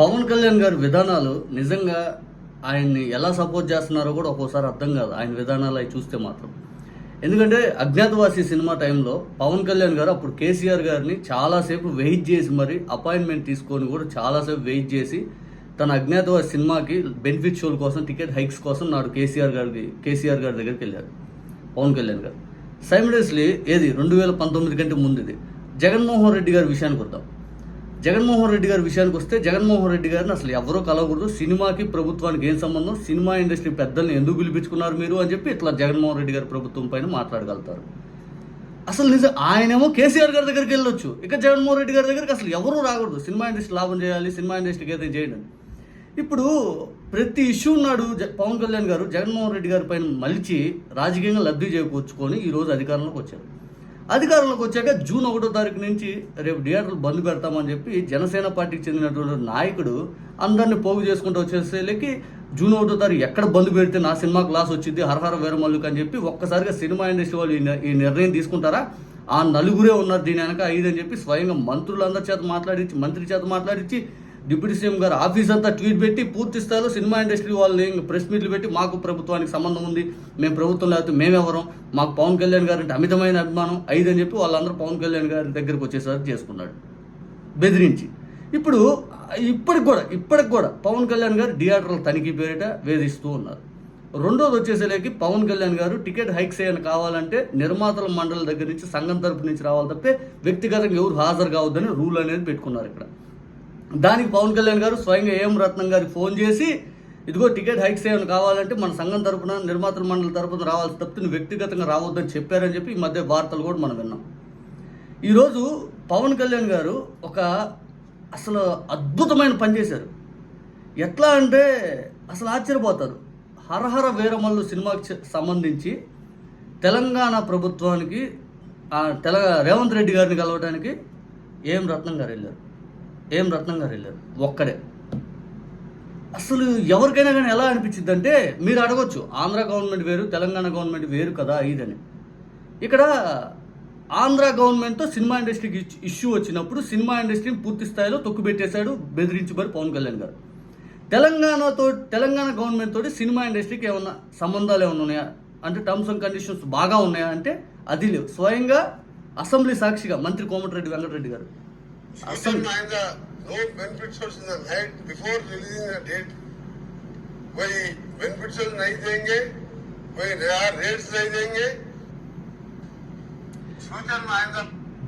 పవన్ కళ్యాణ్ గారి విధానాలు నిజంగా ఆయన్ని ఎలా సపోర్ట్ చేస్తున్నారో కూడా ఒక్కోసారి అర్థం కాదు. ఆయన విధానాలు అవి చూస్తే మాత్రం. ఎందుకంటే అజ్ఞాతవాసి సినిమా టైంలో పవన్ కళ్యాణ్ గారు అప్పుడు కేసీఆర్ గారిని చాలాసేపు వెయిట్ చేసి మరి అపాయింట్మెంట్ తీసుకొని కూడా చాలాసేపు వెయిట్ చేసి తన అజ్ఞాతవాసి సినిమాకి బెనిఫిట్ షోల కోసం టికెట్ హైక్స్ కోసం నాడు కేసీఆర్ గారికి కేసీఆర్ గారి దగ్గరికి వెళ్ళారు పవన్ కళ్యాణ్ గారు. సైమిడస్లీ ఏది? రెండు వేల పంతొమ్మిది కంటే ముందుది జగన్మోహన్ రెడ్డి గారి విషయానికి వద్దాం. జగన్మోహన్ రెడ్డి గారి విషయానికి వస్తే జగన్మోహన్ రెడ్డి గారిని అసలు ఎవరో కలవకూడదు. సినిమాకి ప్రభుత్వానికి ఏం సంబంధం? సినిమా ఇండస్ట్రీ పెద్దల్ని ఎందుకు పిలిపించుకున్నారు మీరు అని చెప్పి ఇట్లా జగన్మోహన్ రెడ్డి గారి ప్రభుత్వం పైన మాట్లాడగలుగుతారు. అసలు నిజం ఆయనేమో కేసీఆర్ గారి దగ్గరికి వెళ్ళొచ్చు. ఇక జగన్మోహన్ రెడ్డి గారి దగ్గరికి అసలు ఎవరూ రాకూడదు. సినిమా ఇండస్ట్రీ లాభం చేయాలి సినిమా ఇండస్ట్రీకి ఏదైనా చేయండి ఇప్పుడు ప్రతి ఇష్యూ నాడు జ- పవన్ కళ్యాణ్ గారు జగన్మోహన్ రెడ్డి గారి పైన మలిచి రాజకీయంగా లబ్ధి చేకూర్చుకొని ఈరోజు అధికారంలోకి వచ్చారు. అధికారంలోకి వచ్చాక జూన్ ఒకటో తారీఖు నుంచి రేపు థియేటర్లు బంద్ పెడతామని చెప్పి జనసేన పార్టీకి చెందినటువంటి నాయకుడు అందరిని పోగు చేసుకుంటూ వచ్చేసేలకి జూన్ ఒకటో తారీఖు ఎక్కడ బంద్ పెడితే నా సినిమా క్లాస్ వచ్చింది హరహర వీరమల్లుకు అని చెప్పి ఒక్కసారిగా సినిమా ఇండస్ట్రీ వాళ్ళు ఈ ఈ నిర్ణయం తీసుకుంటారా? ఆ నలుగురే ఉన్నారు దీని వెనక ఐదు అని చెప్పి స్వయంగా మంత్రులందరి చేత మాట్లాడించి మంత్రి చేత మాట్లాడించి డిప్యూటీ సీఎం గారు ఆఫీస్ అంతా ట్వీట్ పెట్టి పూర్తి స్థాయిలో సినిమా ఇండస్ట్రీ వాళ్ళని ప్రెస్ మీట్లు పెట్టి మాకు ప్రభుత్వానికి సంబంధం ఉంది మేము ప్రభుత్వం లేకపోతే మేమెవరం మాకు పవన్ కళ్యాణ్ గారు అంటే అమితమైన అభిమానం ఐదు అని చెప్పి వాళ్ళందరూ పవన్ కళ్యాణ్ గారి దగ్గరికి వచ్చేసరికి చేసుకున్నాడు బెదిరించి. ఇప్పుడు ఇప్పటికి కూడా ఇప్పటికి కూడా పవన్ కళ్యాణ్ గారు థియేటర్ల తనిఖీ పేరిట వేధిస్తూ ఉన్నారు. రెండోది వచ్చేసరికి పవన్ కళ్యాణ్ గారు టికెట్ హైక్స్ ఏమైనా కావాలంటే నిర్మాతల మండలి దగ్గర నుంచి సంఘం తరపు నుంచి రావాలి తప్పితే వ్యక్తిగతంగా ఎవరు హాజరు కావద్దని రూల్ అనేది పెట్టుకున్నారు ఇక్కడ. దానికి పవన్ కళ్యాణ్ గారు స్వయంగా ఏం రత్నం గారికి ఫోన్ చేసి ఇదిగో టికెట్ హైక్స్ ఏమైనా కావాలంటే మన సంఘం తరపున నిర్మాతల మండలి తరపున రావాల్సి తప్పితే వ్యక్తిగతంగా రావద్దని చెప్పారని చెప్పి ఈ మధ్య వార్తలు కూడా మనం విన్నాం. ఈరోజు పవన్ కళ్యాణ్ గారు ఒక అసలు అద్భుతమైన పని చేశారు. ఎట్లా అంటే అసలు ఆశ్చర్యపోతారు. హరహర వీరమల్లు సినిమాకి సంబంధించి తెలంగాణ ప్రభుత్వానికి తెల రేవంత్ రెడ్డి గారిని కలవడానికి ఏం రత్నం గారు వెళ్ళారు. ఏం రత్నం గారు వెళ్ళారు? ఒక్కడే. అసలు ఎవరికైనా కానీ ఎలా అనిపించింది అంటే మీరు అడగొచ్చు ఆంధ్ర గవర్నమెంట్ వేరు తెలంగాణ గవర్నమెంట్ వేరు కదా ఇదని. ఇక్కడ ఆంధ్ర గవర్నమెంట్తో సినిమా ఇండస్ట్రీకి ఇష్యూ వచ్చినప్పుడు సినిమా ఇండస్ట్రీని పూర్తి స్థాయిలో తొక్కుపెట్టేశాడు బెదిరించి మరి పవన్ కళ్యాణ్ గారు. తెలంగాణతో తెలంగాణ గవర్నమెంట్ తోటి సినిమా ఇండస్ట్రీకి ఏమన్నా సంబంధాలు ఏమైనా ఉన్నాయా? అంటే టర్మ్స్ అండ్ కండిషన్స్ బాగా ఉన్నాయా? అంటే అది లేవు. స్వయంగా అసెంబ్లీ సాక్షిగా మంత్రి కోమటిరెడ్డి వెంకటరెడ్డి గారు Future అసలు Mahindra, no benefit source in the night before releasing the date. वही benefit source नहीं देंगे वही रेट्स नहीं देंगे future Mahindra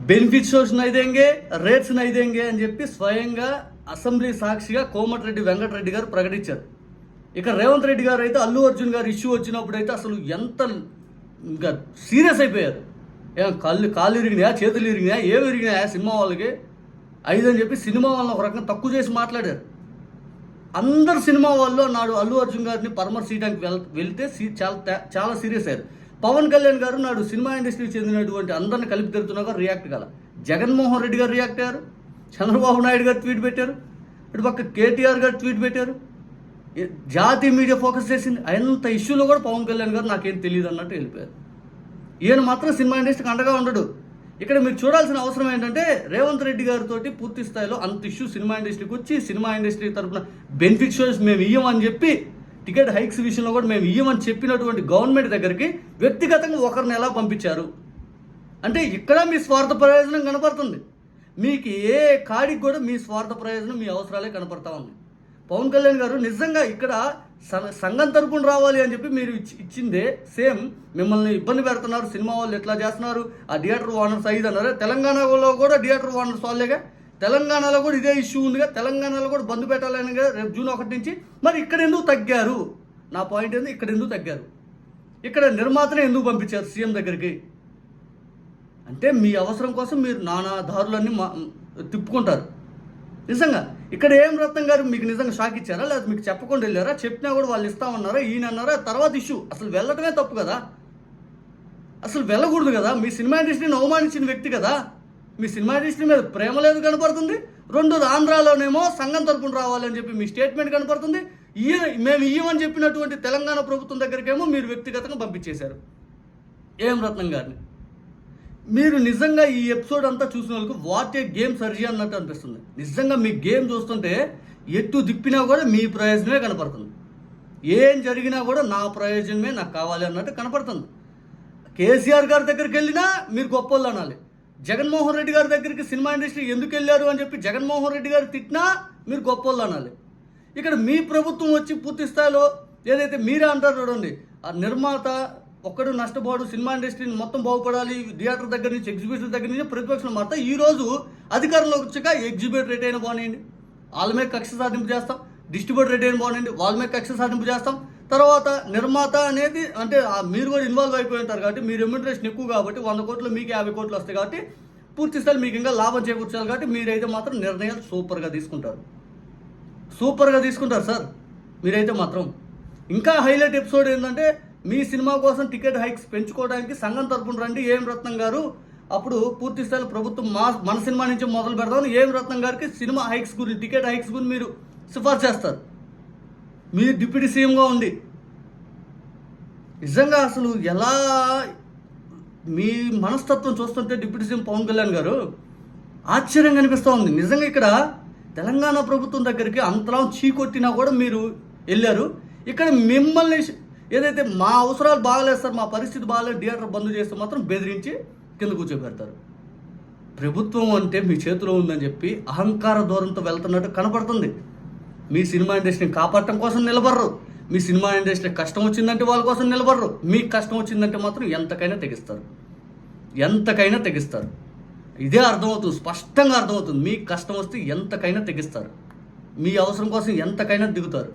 benefit source నైదేంగే rates నైదేంగే అని చెప్పి స్వయంగా అసెంబ్లీ సాక్షిగా కోమటిరెడ్డి వెంకటరెడ్డి గారు ప్రకటించారు ఇక రేవంత్ రెడ్డి గారు అయితే అల్లు అర్జున్ గారు ఇష్యూ వచ్చినప్పుడు అయితే అసలు ఎంత ఇంకా సీరియస్ అయిపోయారు ఏ కళ్ళు కాళ్ళు ఇరిగినాయా చేతులు ఇరిగినాయా ఏమి ఇరిగినాయా సినిమా వాళ్ళకి ఐదు అని చెప్పి సినిమా వాళ్ళని ఒక రకంగా తక్కువ చేసి మాట్లాడారు. అందరు సినిమా వాళ్ళు నాడు అల్లు అర్జున్ గారిని పరామర్శించడానికి వెళ్ వెళ్తే సీ- చాలా చాలా సీరియస్ అయ్యారు. పవన్ కళ్యాణ్ గారు నాడు సినిమా ఇండస్ట్రీకి చెందినటువంటి అందరిని కలిపి తెరుతున్నా రియాక్ట్ కాల. జగన్మోహన్ రెడ్డి గారు రియాక్ట్ అయ్యారు. చంద్రబాబు నాయుడు గారు ట్వీట్ పెట్టారు. ఇటు పక్క కేటీఆర్ గారు ట్వీట్ పెట్టారు. జాతి జాతీయ మీడియా ఫోకస్ చేసింది. అంత ఇష్యూలో కూడా పవన్ కళ్యాణ్ గారు నాకేం తెలియదు అన్నట్టు వెళ్ళిపోయారు. ఈయన మాత్రం సినిమా ఇండస్ట్రీకి అండగా ఉండడు. ఇక్కడ మీరు చూడాల్సిన అవసరం ఏంటంటే రేవంత్ రెడ్డి గారితో పూర్తి స్థాయిలో అంత ఇష్యూ సినిమా ఇండస్ట్రీకి వచ్చి సినిమా ఇండస్ట్రీ తరపున బెనిఫిట్ షోస్ మేము ఇయ్యమని చెప్పి టికెట్ హైక్స్ విషయంలో కూడా మేము ఇయ్యమని చెప్పినటువంటి గవర్నమెంట్ దగ్గరికి వ్యక్తిగతంగా ఒకరిని ఎలా పంపించారు? అంటే ఇక్కడ మీ స్వార్థ ప్రయోజనం కనపడుతుంది. మీకు ఏ కాడికి కూడా మీ స్వార్థ ప్రయోజనం మీ అవసరాలే కనపడతా ఉంది పవన్ కళ్యాణ్ గారు నిజంగా ఇక్కడ సంఘం తరపున రావాలి అని చెప్పి మీరు ఇచ్చి- ఇచ్చిందే సేమ్. మిమ్మల్ని ఇబ్బంది పెడుతున్నారు. సినిమా వాళ్ళు ఎట్లా చేస్తున్నారు? ఆ థియేటర్ ఓనర్స్ అయ్యి అన్నారు? తెలంగాణలో కూడా థియేటర్ ఓనర్స్ వాళ్ళేగా? తెలంగాణలో కూడా ఇదే ఇష్యూ ఉందిగా. తెలంగాణలో కూడా బంద్ పెట్టాలని రేపు జూన్ ఒకటి నుంచి. మరి ఇక్కడ ఎందుకు తగ్గారు? నా పాయింట్ ఏంది? ఇక్కడ ఎందుకు తగ్గారు? ఇక్కడ నిర్మాతనే ఎందుకు పంపించారు సీఎం దగ్గరికి? అంటే మీ అవసరం కోసం మీరు నానా దారులన్నీ మా తిప్పుకుంటారు. నిజంగా. ఇక్కడ ఏం రత్నం గారు మీకు నిజంగా షాక్ ఇచ్చారా? లేదా మీకు చెప్పకుండా వెళ్ళారా? చెప్పినా కూడా వాళ్ళు ఇస్తామన్నారా ఈయన అన్నారా? తర్వాత ఇష్యూ అసలు వెళ్ళటమే తప్పు కదా? అసలు వెళ్ళకూడదు కదా? మీ సినిమా ఇండస్ట్రీని అవమానించిన వ్యక్తి కదా? మీ సినిమా ఇండస్ట్రీ మీద ప్రేమ లేదు కనపడుతుంది. రెండోది ఆంధ్రాలోనేమో సంఘం తరపున రావాలని చెప్పి మీ స్టేట్మెంట్ కనపడుతుంది. ఈ మేము ఇయ్యమని చెప్పినటువంటి తెలంగాణ ప్రభుత్వం దగ్గరికేమో మీరు వ్యక్తిగతంగా పంపించేశారు. ఏం రత్నం గారిని? మీరు నిజంగా ఈ ఎపిసోడ్ అంతా చూసిన వాళ్ళకి వాట్ ఏ గేమ్ సర్జీ అన్నట్టు అనిపిస్తుంది. నిజంగా మీ గేమ్ చూస్తుంటే ఎటు దిప్పినా కూడా మీ ప్రయోజనమే కనపడుతుంది. ఏం జరిగినా కూడా నా ప్రయోజనమే నాకు కావాలి అన్నట్టు కనపడుతుంది. కేసీఆర్ గారి దగ్గరికి వెళ్ళినా మీరు గొప్పోళ్ళు అనాలి. జగన్మోహన్ రెడ్డి గారి దగ్గరికి సినిమా ఇండస్ట్రీ ఎందుకు వెళ్ళారు అని చెప్పి జగన్మోహన్ రెడ్డి గారు తిట్టినా మీరు గొప్పోళ్ళు అనాలి. ఇక్కడ మీ ప్రభుత్వం వచ్చి పూర్తి స్థాయిలో ఏదైతే మీరే అంటారు చూడండి ఆ నిర్మాత ఒక్కడు నష్టపోడు సినిమా ఇండస్ట్రీని మొత్తం బాగుపడాలి థియేటర్ దగ్గర నుంచి ఎగ్జిబిషన్ దగ్గర నుంచి ప్రతిపక్షం మాత్రం ఈ రోజు అధికారంలోకి వచ్చాక ఎగ్జిబిట్ రేట్ అయినా బాగున్నాయండి. వాళ్ళ మీద కక్ష సాధింపు చేస్తాం డిస్ట్రిబ్యూటర్ రేట్ అయినా బాగున్నాయండి. వాళ్ళ మీద కక్ష సాధింపు చేస్తాం. తర్వాత నిర్మాత అనేది అంటే ఆ మీరు కూడా ఇన్వాల్వ్ అయిపోయి ఉంటారు కాబట్టి మీ రెమ్యూనరేషన్ ఎక్కువ కాబట్టి వంద కోట్లు మీకు యాభై కోట్లు వస్తాయి కాబట్టి పూర్తి స్థాయి మీకు ఇంకా లాభం చేకూర్చాలి కాబట్టి మీరైతే మాత్రం నిర్ణయాలు సూపర్గా తీసుకుంటారు. సూపర్గా తీసుకుంటారు సార్ మీరైతే మాత్రం. ఇంకా హైలైట్ ఎపిసోడ్ ఏంటంటే మీ సినిమా కోసం టికెట్ హైక్స్ పెంచుకోవడానికి సంఘం తరపున రండి. ఏం రత్నం గారు అప్పుడు పూర్తి స్థాయిలో ప్రభుత్వం మా మన సినిమా నుంచి మొదలు పెడదాం ఏం రత్నం గారికి సినిమా హైక్స్ గురించి టికెట్ హైక్స్ గురించి మీరు సిఫార్సు చేస్తారు. మీరు డిప్యూటీ సీఎంగా ఉండి. నిజంగా అసలు ఎలా మీ మనస్తత్వం చూస్తుంటే డిప్యూటీ సీఎం పవన్ కళ్యాణ్ గారు ఆశ్చర్యంగా అనిపిస్తూ ఉంది. నిజంగా ఇక్కడ తెలంగాణ ప్రభుత్వం దగ్గరికి అంతలా చీకొట్టినా కూడా మీరు వెళ్ళారు. ఇక్కడ మిమ్మల్ని ఏదైతే మా అవసరాలు బాగలేదు సార్ మా పరిస్థితి బాగలేదు థియేటర్ బంద్ చేస్తే మాత్రం బెదిరించి కింద కూర్చోబెడతారు. ప్రభుత్వం అంటే మీ చేతిలో ఉందని చెప్పి అహంకార దూరంతో వెళ్తున్నట్టు కనపడుతుంది. మీ సినిమా ఇండస్ట్రీని కాపాడటం కోసం నిలబడరు. మీ సినిమా ఇండస్ట్రీ కష్టం వచ్చిందంటే వాళ్ళ కోసం నిలబడరు. మీకు కష్టం వచ్చిందంటే మాత్రం ఎంతకైనా తెగిస్తారు. ఎంతకైనా తెగిస్తారు. ఇదే అర్థమవుతుంది స్పష్టంగా అర్థమవుతుంది. మీకు కష్టం వస్తే ఎంతకైనా తెగిస్తారు. మీ అవసరం కోసం ఎంతకైనా దిగుతారు.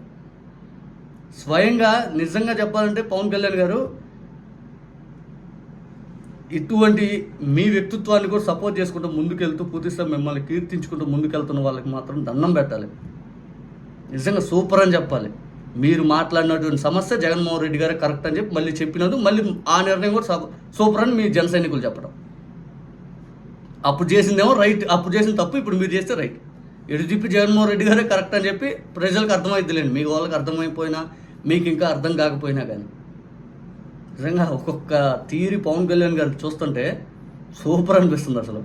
స్వయంగా నిజంగా చెప్పాలంటే పవన్ కళ్యాణ్ గారు ఇటువంటి మీ వ్యక్తిత్వాన్ని కూడా సపోర్ట్ చేసుకుంటూ ముందుకెళ్తూ పూర్తిగా మిమ్మల్ని కీర్తించుకుంటూ ముందుకెళ్తున్న వాళ్ళకి మాత్రం దండం పెట్టాలి. నిజంగా సూపర్ అని చెప్పాలి. మీరు మాట్లాడినటువంటి సమస్య జగన్మోహన్ రెడ్డి గారే కరెక్ట్ అని చెప్పి మళ్ళీ చెప్పినందుకు మళ్ళీ ఆ నిర్ణయం కూడా సూపర్ అని మీ జన సైనికులు చెప్పడం. అప్పుడు చేసిందేమో రైట్ అప్పుడు చేసిన తప్పు ఇప్పుడు మీరు చేస్తే రైట్ ఎటు జగన్మోహన్ రెడ్డి గారే కరెక్ట్ అని చెప్పి ప్రజలకు అర్థమైద్దిలేండి. మీ వాళ్ళకి అర్థమైపోయినా మీకు ఇంకా అర్థం కాకపోయినా కానీ. నిజంగా ఒక్కొక్క తీరి పవన్ కళ్యాణ్ గారు చూస్తుంటే సూపర్ అనిపిస్తుంది అసలు.